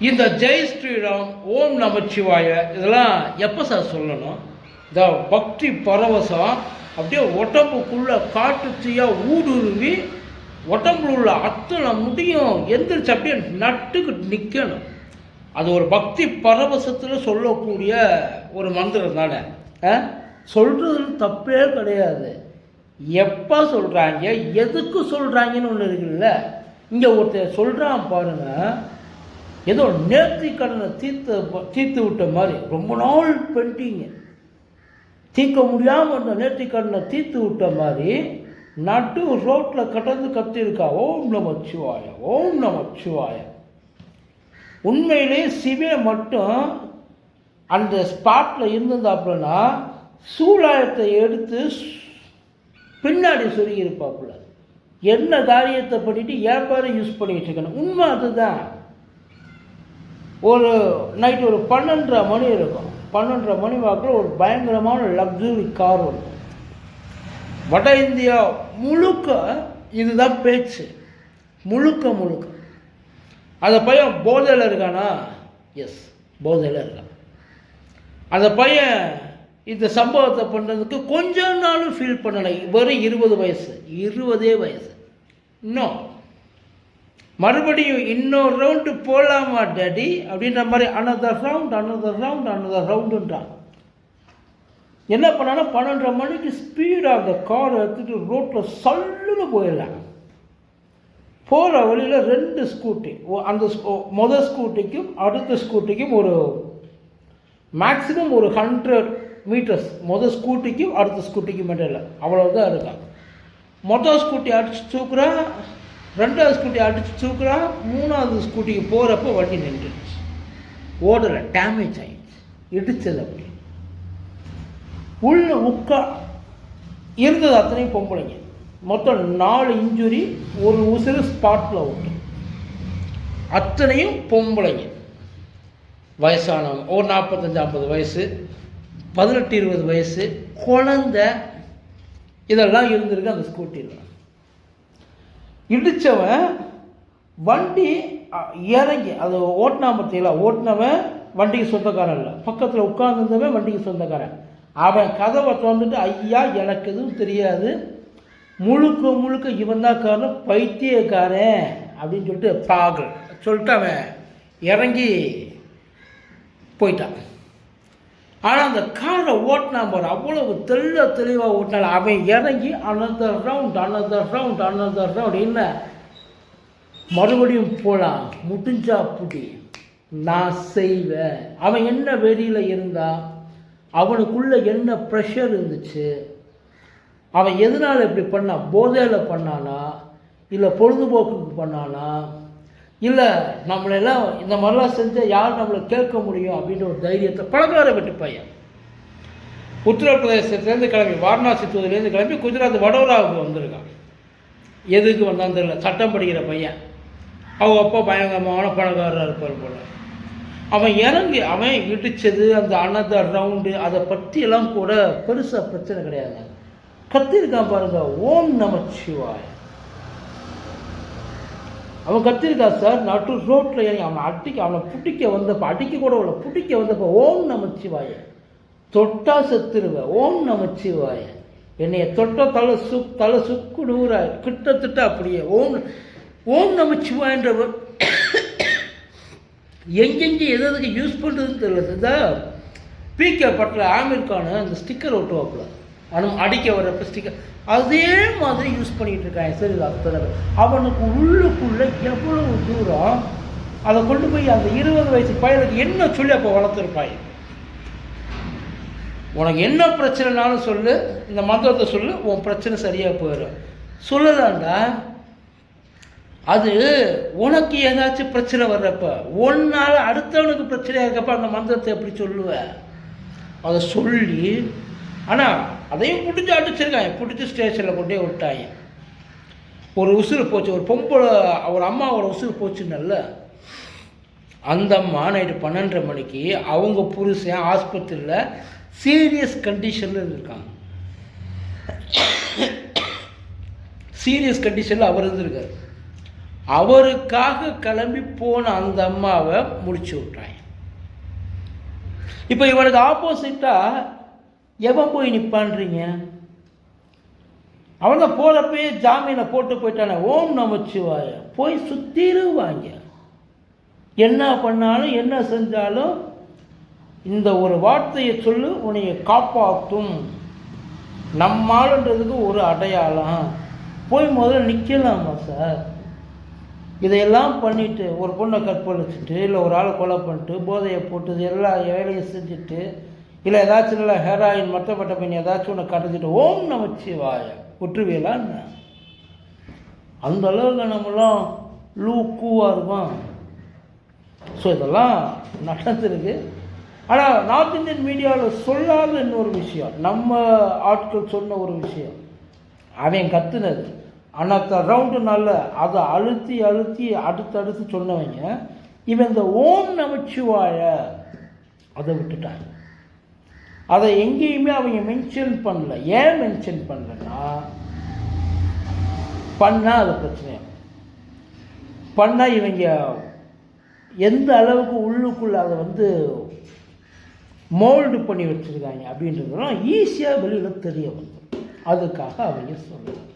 இந்த ஜெய் ஸ்ரீராம் ஓம் நமச்சிவாய இதெல்லாம் எப்போ சார் சொல்லணும்? இந்த பக்தி பரவசம் அப்படியே உடம்புக்குள்ள காட்டு தீயா ஊடுருவி உடம்புல உள்ள அத்தனை முடியும் எந்திரிச்சு அப்படியே நட்டுக்கிட்டு நிற்கணும் அது ஒரு பக்தி பரவசத்தில் சொல்லக்கூடிய ஒரு மந்திரம் தானே? சொல்கிறதுல தப்பே கிடையாது. எப்போ சொல்கிறாங்க எதுக்கு சொல்கிறாங்கன்னு ஒன்று இருக்குல்ல? இங்கே ஒருத்தர் சொல்கிறான் பாருங்கள் ஏதோ நேர்த்தி கடனை தீர்த்து தீர்த்து விட்ட மாதிரி. ரொம்ப நாள் பெண்டிங்க தீர்க்க முடியாமல் இருந்த நேர்த்தி கடனை தீர்த்து விட்ட மாதிரி நட்டு ரோட்டில் கடந்து கத்திருக்கா. ஓம் நம சிவாய ஓம் நம சிவாய. உண்மையிலே சிவே மட்டும் அந்த ஸ்பாட்டில் இருந்திருந்தாப்புலனா சூழாயத்தை எடுத்து பின்னாடி சொருகி இருப்பாப்புல என்ன காரியத்தை பண்ணிட்டு ஏப்பாரு யூஸ் பண்ணிக்கிட்டு இருக்கணும் உண்மை அதுதான். ஒரு நைட் ஒரு பன்னெண்டரை மணி இருக்கும். பன்னெண்டரை மணி வாக்கில் ஒரு பயங்கரமான லக்ஸுரி கார் ஒன்று வட இந்தியா முழுக்க இதுதான் பேச்சு. முழுக்க முழுக்க. அந்த பையன் போதையில் இருக்கானா? எஸ் போதையில் இருக்கான். அந்த பையன் இந்த சம்பவத்தை பண்ணுறதுக்கு கொஞ்ச நாளும் ஃபீல் பண்ணலை. வெறும் இருபது வயசு. இருபதே வயசு. இன்னும் மறுபடியும் இன்னொரு ரவுண்டு போகலாமா டேடி அப்படின்ற மாதிரி another round another round another ரவுண்டுன்றான் என்ன பண்ணாலும் பன்னெண்டரை மணிக்கு ஸ்பீடாக அந்த காரை எடுத்துகிட்டு ரோட்டில் சல்லுன்னு போயிடுறாங்க போகிற வழியில் ரெண்டு ஸ்கூட்டி அந்த மொதல் ஸ்கூட்டிக்கும் அடுத்த ஸ்கூட்டிக்கும் ஒரு மேக்ஸிமம் ஒரு ஹண்ட்ரட் மீட்டர்ஸ் மொதல் ஸ்கூட்டிக்கும் அடுத்த ஸ்கூட்டிக்கும் இல்லை அவ்வளோதான் இருக்காங்க மொதல் ஸ்கூட்டி அடிச்சு தூக்குறா ரெண்டாவது ஸ்கூட்டி அடித்து தூக்குறா மூணாவது ஸ்கூட்டிக்கு போகிறப்ப வண்டி நின்றுச்சு ஓடலை டேமேஜ் ஆகிடுச்சு இடிச்சது அப்படி. உள்ள உட்கா இருந்தது அத்தனையும் பொம்பளைங்க. மொத்தம் நாலு இன்ஜுரி ஒரு உசுறு ஸ்பாட்டில் ஓட்டு அத்தனையும் பொம்பளைங்க. வயசானவங்க ஒரு நாற்பத்தஞ்சு ஐம்பது வயசு பதினெட்டு இருபது வயசு குழந்த இதெல்லாம் இருந்திருக்கு அந்த ஸ்கூட்டியில் இடித்தவன் வண்டி இறங்கி அது ஓட்டினா பார்த்தீங்களா ஓட்டினவன் வண்டிக்கு சொந்தக்காரன் இல்லை. பக்கத்தில் உட்கார்ந்துருந்தவன் வண்டிக்கு சொந்தக்காரன். அவன் கதவை திறந்துட்டு ஐயா எனக்கு எதுவும் தெரியாது. முழுக்க முழுக்க இவன் தான் காரணம். பைத்தியக்காரன். அப்படின்னு சொல்லிட்டு பாகல் சொல்லிட்டு அவன் இறங்கி போயிட்டான். ஆனால் அந்த காரை ஓட்டினா பாரு அவ்வளவு தெள்ள தெளிவாக ஓட்டினால அவன் இறங்கி another round another round another round என்ன? மறுபடியும் போகலாம் முடிஞ்சா புடி. நான் செய்வேன். அவன் என்ன வெறியில் இருந்தா? அவனுக்குள்ளே என்ன ப்ரெஷர் இருந்துச்சு? அவன் எதனால் இப்படி பண்ணான் போதையில் பண்ணானா? இல்லை பொழுதுபோக்குக்கு பண்ணானா? இல்லை நம்மளெல்லாம் இந்த மாதிரிலாம் செஞ்சால் யார் நம்மளை கேட்க முடியும் அப்படின்ற ஒரு தைரியத்தை பழக்கார விட்டு பையன். உத்தரப்பிரதேசத்துலேருந்து கிளம்பி வாரணாசி தொகுதியிலேருந்து கிளம்பி குஜராத் வடோராவுக்கு வந்திருக்கான். எதுக்கு வந்தான்னு தெரியல சட்டம் படிக்கிற பையன். அவங்க அப்பா பயங்கரமான பணக்காரராக இருப்பார் போல. அவன் இறங்கி அவன் இடித்தது அந்த அனதர் ரவுண்டு அதை பற்றியெல்லாம் கூட பெருசாக பிரச்சனை கிடையாது. கத்திருக்கான் பாருங்க ஓம் நமச்சிவாய் அவன் கத்திருக்கா சார் நட்டு ரோட்டில் இறங்கி அவனை அடிக்க அவனை பிடிக்க வந்தப்போ அடிக்க கூட உள்ள பிடிக்க வந்தப்போ ஓம் நமச்சிவாய. தொட்டா செத்துருவ ஓம் நமச்சிவாய. என்னைய தொட்ட தலை சுக் தலை சுக்கு நூறா கிட்டத்தட்ட அப்படியே ஓம் ஓம் நமச்சிவாயன்றவர் எங்கெங்கே எது எதுக்கு யூஸ் பண்ணுறதுன்னு தெரியல சார் பிகே பட்டில் ஆமீர் கான் அந்த ஸ்டிக்கர் ஒட்டுவாப்பில். அனு அடிக்க வர்றப்ப ஸ்டிக்கர் அதே மாதிரி யூஸ் பண்ணிகிட்டு இருக்கான் சரி அத்தனை அவனுக்கு உள்ளுக்குள்ளே எவ்வளவு தூரம் அதை கொண்டு போய் அந்த இருபது வயசு பையனுக்கு என்ன சொல்லி அப்போ வளர்த்துருப்பாய்? உனக்கு என்ன பிரச்சனைனாலும் சொல்லு இந்த மந்திரத்தை சொல்லு உன் பிரச்சனை சரியாக போயிடும். சொல்லலாம்டா. அது உனக்கு ஏதாச்சும் பிரச்சனை வர்றப்ப ஒன்னால் அடுத்தவனுக்கு பிரச்சனையாக இருக்கப்ப அந்த மந்திரத்தை எப்படி சொல்லுவ? அதை சொல்லி ஆனால் அதையும் பிடிச்சி அடிச்சிருக்காங்க. பிடிச்சி ஸ்டேஷனில் கொண்டே விட்டாங்க. ஒரு உசுறு போச்சு. ஒரு பொம்பளை ஒரு அம்மாவோட உசுறு போச்சுன்னல்ல அந்த அம்மா நைட்டு பன்னெண்டரை மணிக்கு அவங்க புருஷன் ஆஸ்பத்திரியில் சீரியஸ் கண்டிஷனில் இருந்திருக்காங்க. சீரியஸ் கண்டிஷனில் அவர் இருந்திருக்கார். அவருக்காக கிளம்பி போன அந்த அம்மாவை முடிச்சு விட்டாங்க. இப்போ இவனுக்கு ஆப்போசிட்டாக எவன் போய் நிற்பான்றீங்க அவங்க போகிறப்பயே ஜாமீனை போட்டு போயிட்டானே. ஓம் நமச்சிவாய. போய் சுத்திருவாங்க என்ன பண்ணாலும் என்ன செஞ்சாலும் இந்த ஒரு வார்த்தையை சொல்லு உன்னைய காப்பாற்றும் நம்மாளுன்றதுக்கு ஒரு அடையாளம். போய் முதல்ல நிற்கலாமா சார்? இதையெல்லாம் பண்ணிட்டு ஒரு பொண்ணை கற்பழிச்சிட்டு இல்லை ஒரு ஆளை கொலை பண்ணிட்டு போதையை போட்டு எல்லா வேலையும் செஞ்சுட்டு இல்லை ஏதாச்சும் இல்லை ஹெராயின் மற்றப்பட்ட பெண் ஏதாச்சும் ஒன்று கடத்திட்டு ஓம் நமச்சிவாய விட்டுருவீங்களான்னு அந்த அளவுக்கு நம்மளாம் லூக்கூவாக கூவாக இருக்கும் ஸோ இதெல்லாம் நடந்திருக்கு. ஆனால் நார்த் இந்தியன் மீடியாவில் சொல்லாத இன்னொரு விஷயம். நம்ம ஆட்கள் சொன்ன ஒரு விஷயம். அவன் கத்துனது. அனத்த ரவுண்டு நல்ல அதை அழுத்தி அழுத்தி அடுத்து அடுத்து சொன்னவங்க இவன் இந்த ஓம் நமச்சிவாய அதை விட்டுட்டாங்க. அதை எங்கேயுமே அவங்க மென்ஷன் பண்ணல. ஏன் மென்ஷன் பண்ணலன்னா பண்ணால் அது பிரச்சனை பண்ணால் இவங்க எந்த அளவுக்கு உள்ளுக்குள்ள அதை வந்து மோல்டு பண்ணி வச்சுருக்காங்க அப்படின்றதுலாம் ஈஸியாக வெளியில் தெரிய வந்துடும் அதுக்காக அவங்க சொல்லுவாங்க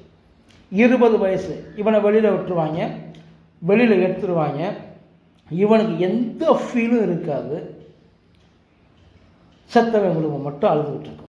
இருபது வயசு. இவனை வெளியில் விட்டுருவாங்க. வெளியில் எடுத்துருவாங்க. இவனுக்கு எந்த ஃபீலும் இருக்காது. செத்தவன் மட்டும் அழுதுகிட்டு இருக்கும்.